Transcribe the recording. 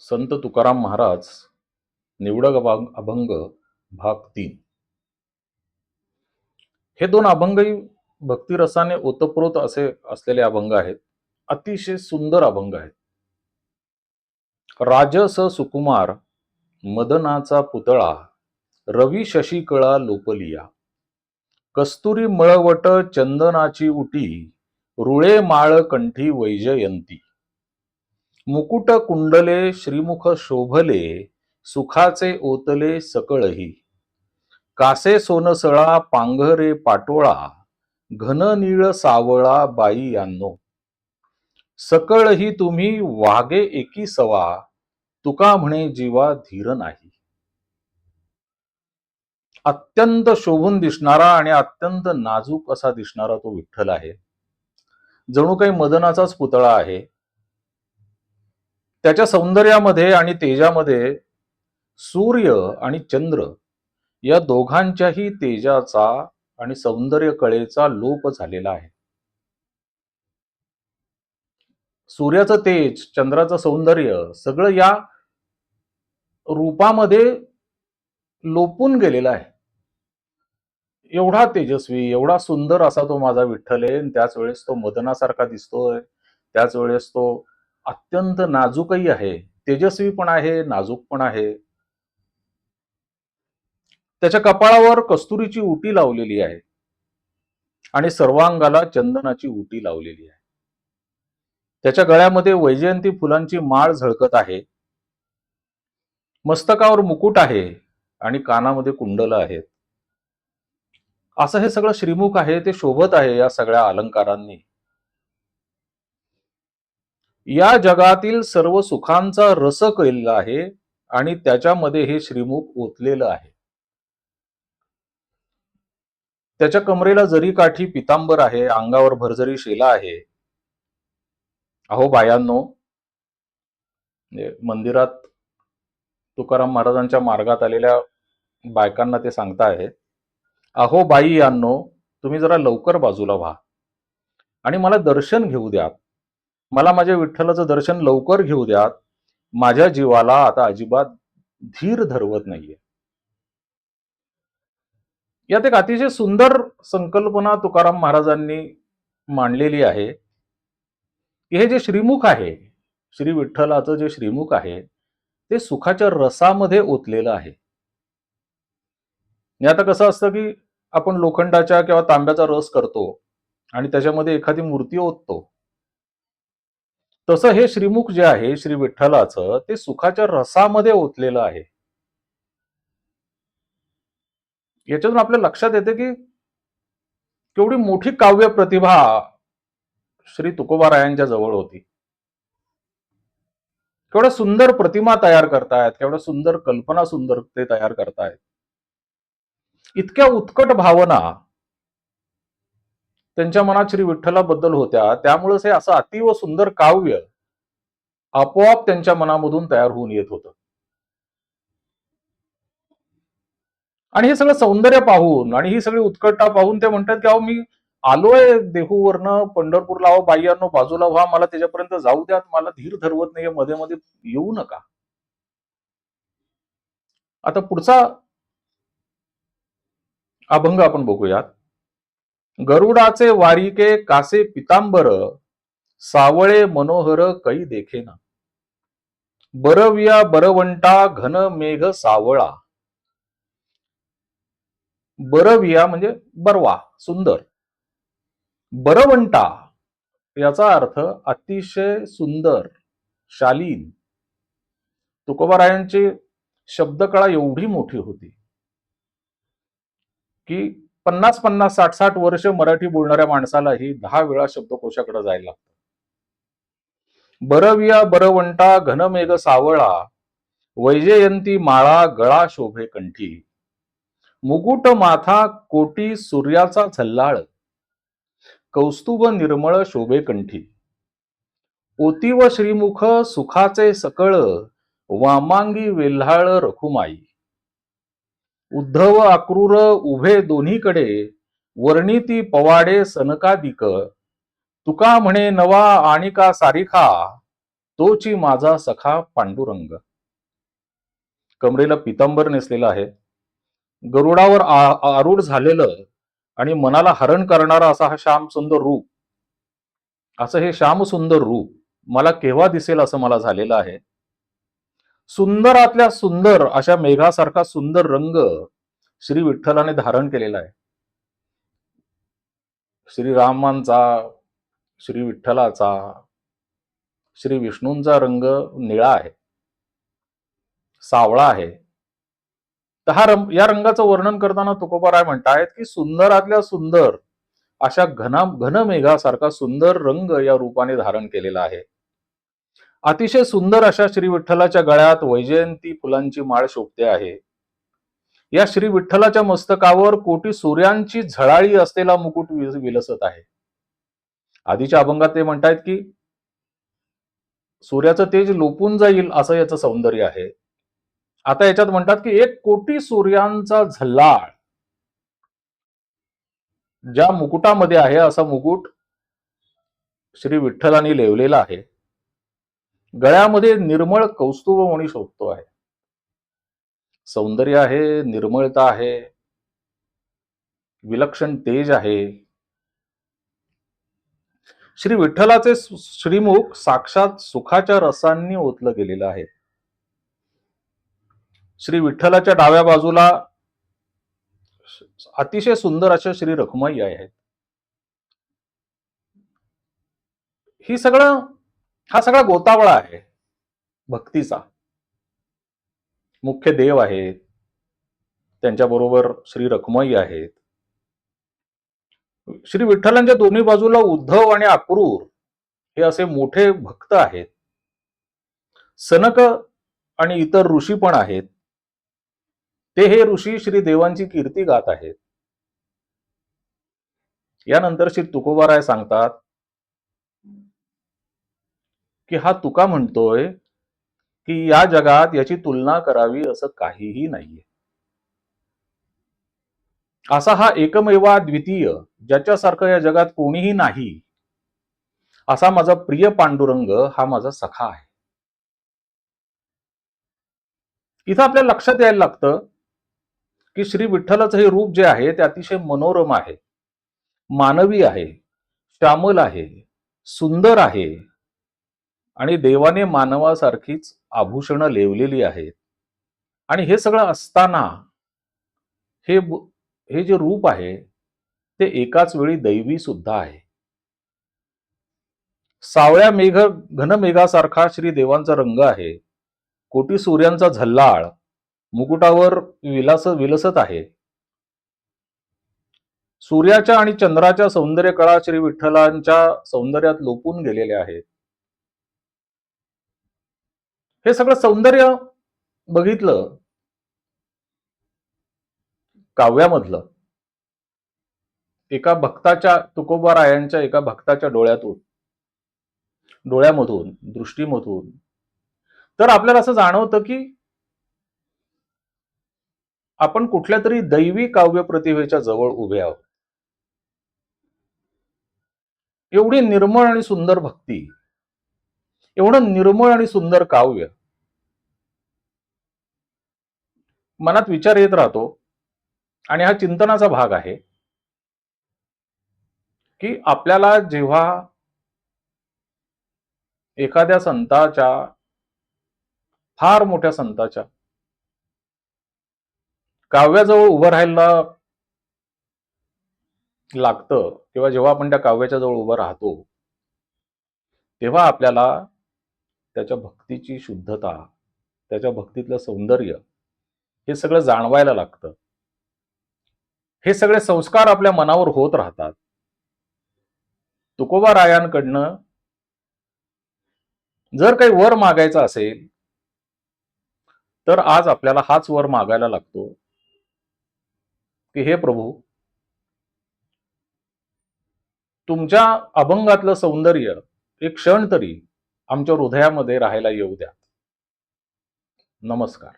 संत तुकाराम महाराज निवडक अभंग अभंग भाग तीन. हे दोन अभंगही भक्तिरसाने ओतप्रोत असे असलेले अभंग आहेत. अतिशय सुंदर अभंग आहेत. राजस सुकुमार मदनाचा पुतळा रवी शशिकळा लोपलिया. कस्तुरी मळवट चंदनाची उटी रुळे माळ कंठी वैजयंती. मुकुट कुंडले श्रीमुख शोभले सुखाचे ओतले सकळही. कासे सोनसळा पांघरे पाटोळा घन नीळ सावळा बाई यांनो. सकळही तुम्ही वागे एकी सवा तुका म्हणे जीवा धीर नाही. अत्यंत शोभून दिसणारा आणि अत्यंत नाजूक असा दिसणारा तो विठ्ठल आहे. जणू काही मदनाचाच पुतळा आहे. त्याच्या सौंदर्यामध्ये आणि तेजामध्ये सूर्य आणि चंद्र या दोघांच्याही तेजाचा आणि सौंदर्य कळेचा लोप झालेला आहे. सूर्याचं तेज चंद्राचं सौंदर्य सगळं या रूपामध्ये लोपून गेलेलं आहे. एवढा तेजस्वी एवढा सुंदर असा तो माझा विठ्ठल आहे. त्याच वेळेस तो मदनासारखा दिसतोय. त्याच वेळेस तो अत्यंत नाजूकही आहे. तेजस्वी पण आहे नाजूक पण आहे. त्याच्या कपाळावर कस्तुरीची उटी लावलेली आहे. आणि सर्वांगाला चंदनाची उटी लावलेली आहे. त्याच्या गळ्यामध्ये वैजयंती फुलांची माळ झळकत आहे. मस्तकावर मुकुट आहे आणि कानामध्ये कुंडल आहेत. असं हे सगळं श्रीमुख आहे ते शोभत आहे या सगळ्या अलंकारांनी. या जगातील सर्व सुखांचा रस केलेला आहे आणि त्याच्यामध्ये हे श्रीमुख ओतलेलं आहे. त्याच्या कमरेला जरी काठी पितांबर आहे अंगावर भरजरी शेला आहे. अहो बायांनो म्हणजे मंदिरात तुकाराम महाराजांच्या मार्गात आलेल्या बायकांना ते सांगताय अहो बाई यांनो तुम्ही जरा लवकर बाजूला व्हा आणि मला दर्शन घेऊ द्यात. मला माझ्या विठ्ठलाचं दर्शन लवकर घेऊ द्यात. माझ्या जीवाला आता अजिबात धीर धरवत नाहीये. यात एक अतिशय सुंदर संकल्पना तुकाराम महाराजांनी मांडलेली आहे. की हे जे श्रीमुख आहे श्री विठ्ठलाचं जे श्रीमुख आहे ते सुखाच्या रसामध्ये ओतलेलं आहे. आता कसं असतं की आपण लोखंडाच्या किंवा तांब्याचा रस करतो आणि त्याच्यामध्ये एखादी मूर्ती ओततो. तसं हे श्रीमुख जे आहे श्री विठ्ठलाचं ते सुखाच्या रसामध्ये ओतलेलं आहे. याच्यातून आपल्या लक्षात येते की केवढी मोठी काव्य प्रतिभा श्री तुकोबारायांच्या जवळ होती. केवढ्या सुंदर प्रतिमा तयार करतायत केवढ्या सुंदर कल्पना सुंदर ते तयार करतायत. इतक्या उत्कट भावना त्यांच्या मनात श्री विठ्ठलाबद्दल होत्या. त्यामुळेच हे असं अतिव सुंदर काव्य आपोआप त्यांच्या मनामधून तयार होऊन येत होतं. आणि हे सगळं सौंदर्य पाहून आणि ही सगळी उत्कटता पाहून ते म्हणतात की अहो मी आलोय देहूवरनं पंढरपूरला. अहो बाह्यांनो बाजूला व्हा. मला त्याच्यापर्यंत जाऊ द्यात. मला धीर धरवत नाहीये. मध्ये मध्ये येऊ नका. आता पुढचा अभंग आपण बघूयात. गरुडाचे वारिके कासे पितांबर सावळे मनोहर कै देखेना. बरविया बरवंटा घन मेघ सावळा. बरविया म्हणजे बरवा सुंदर. बरवंटा याचा अर्थ अतिशय सुंदर शालीन. तुकोबारायांची शब्दकळा एवढी मोठी होती की पन्नास पन्नास साठ साठ वर्ष मराठी बोलणाऱ्या माणसाला ही दहा वेळा शब्दकोशाकडे जायला लागतं बरविया बरवंटा घनमेघ सावळा वैजयंती माळा गळा शोभे कंठी. मुकुट माथा कोटी सूर्याचा झल्लाळ. कौस्तुभ निर्मळ शोभे कंठी. ओतीव श्रीमुख सुखाचे सकळ वामांगी वेल्हाळ रखुमाई. उद्धव अक्रूर उभे दोन्हीकडे वर्णिती पवाडे सनकादिक तुका म्हणे नवा आणि का सारिखा तोची माझा सखा पांडुरंग. कमरेला पितांबर नेसलेला आहे. गरुडावर आरूढ झालेलं आणि मनाला हरण करणारा असा हा श्याम सुंदर रूप. असं हे श्याम सुंदर रूप मला केव्हा दिसेल असं मला झालेलं आहे. सुंदरातल्या सुंदर अशा मेघासारखा सुंदर रंग श्री विठ्ठलाने धारण केलेला आहे. श्रीरामांचा श्री विठ्ठलाचा श्री विष्णूंचा रंग निळा आहे. सावळा आहे. तर हा रंग या रंगाचं वर्णन करताना तुकोबाराय म्हणतायत की सुंदरातल्या सुंदर अशा घना घन मेघासारखा सुंदर रंग या रूपाने धारण केलेला आहे. अतिशय सुंदर अशा श्री विठ्ठलाच्या गळ्यात वैजयंती फुलांची माळ शोभते आहे. या श्री विठ्ठलाच्या मस्तकावर कोटी सूर्यांची झळाळी असलेला मुकुट विलसत आहे. आधीच्या अभंगात ते म्हणतायत की सूर्याचं तेज लोपून जाईल असं याचं सौंदर्य आहे. आता याच्यात म्हणतात की एक कोटी सूर्यांचा झल्लाळ ज्या मुकुटामध्ये आहे असा मुकुट श्री विठ्ठलाने लेवलेला आहे. गळ्यामध्ये निर्मळ कौस्तुभमणी शोधतो आहे. सौंदर्य आहे निर्मळता आहे विलक्षण तेज आहे. श्री विठ्ठलाचे श्रीमुख साक्षात सुखाच्या रसांनी ओतलं गेलेलं आहे. श्री विठ्ठलाच्या डाव्या बाजूला अतिशय सुंदर अशा श्री रखुमाई आहेत. ही सगळं हा सगळा गोतावळा आहे. भक्तीचा. मुख्य देव आहेत. त्यांच्याबरोबर श्री रखमाई आहेत. श्री विठ्ठलांच्या दोन्ही बाजूला उद्धव आणि अक्रूर हे असे मोठे भक्त आहेत. सनक आणि इतर ऋषी पण आहेत. ते हे ऋषी श्री देवांची कीर्ती गात आहेत. यानंतर श्री तुकोबाराय सांगतात की हा तुका म्हणतोय की या जगात याची तुलना करावी असं काहीही नाहीये. असा हा एकमेवा द्वितीय ज्याच्यासारखं या जगात कोणीही नाही असा माझा प्रिय पांडुरंग हा माझा सखा आहे. इथं आपल्या लक्षात यायला लागतं की श्री विठ्ठलाचं हे रूप जे आहे ते अतिशय मनोरम आहे मानवी आहे श्यामल आहे सुंदर आहे आणि देवाने मानवासारखीच आभूषणं लेवलेली आहेत. आणि हे सगळं असताना हे हे जे रूप आहे ते एकाच वेळी दैवी सुद्धा आहे. सावळ्या मेघ घनमेघासारखा श्री देवांचा रंग आहे. कोटी सूर्यांचा झल्लाळ. मुकुटावर विलास विलसत आहे. सूर्याच्या आणि चंद्राच्या सौंदर्य कळा श्री विठ्ठलांच्या सौंदर्यात लोपून गेलेल्या आहेत. हे सगळं सौंदर्य बघितलं काव्यामधलं एका भक्ताच्या तुकोबा रायांच्या एका भक्ताच्या डोळ्यातून डोळ्यामधून दृष्टीमधून तर आपल्याला असं जाणवतं की आपण कुठल्या तरी दैवी काव्य प्रतिभेच्या जवळ उभे आहोत. एवढी निर्मळ आणि सुंदर भक्ती एवढं निर्मळ आणि सुंदर काव्य. मनात विचार येत राहतो. आणि हा चिंतनाचा भाग आहे. की आपल्याला जेव्हा एखाद्या संताच्या फार मोठ्या संताच्या काव्याजवळ उभं राहायला लागतं किंवा जेव्हा आपण त्या काव्याच्या जवळ उभं राहतो तेव्हा आपल्याला त्याच्या भक्तीची शुद्धता त्याच्या भक्तीतलं सौंदर्य हे सगळं जाणवायला लागतं. हे सगळे संस्कार आपल्या मनावर होत राहतात. तुकोबा रायांकडनं जर काही वर मागायचं असेल तर आज आपल्याला हाच वर मागायला लागतो. की हे प्रभू तुमच्या अभंगातलं सौंदर्य एक क्षण तरी आमच्या हृदयामध्ये राहायला येऊ द्या. नमस्कार.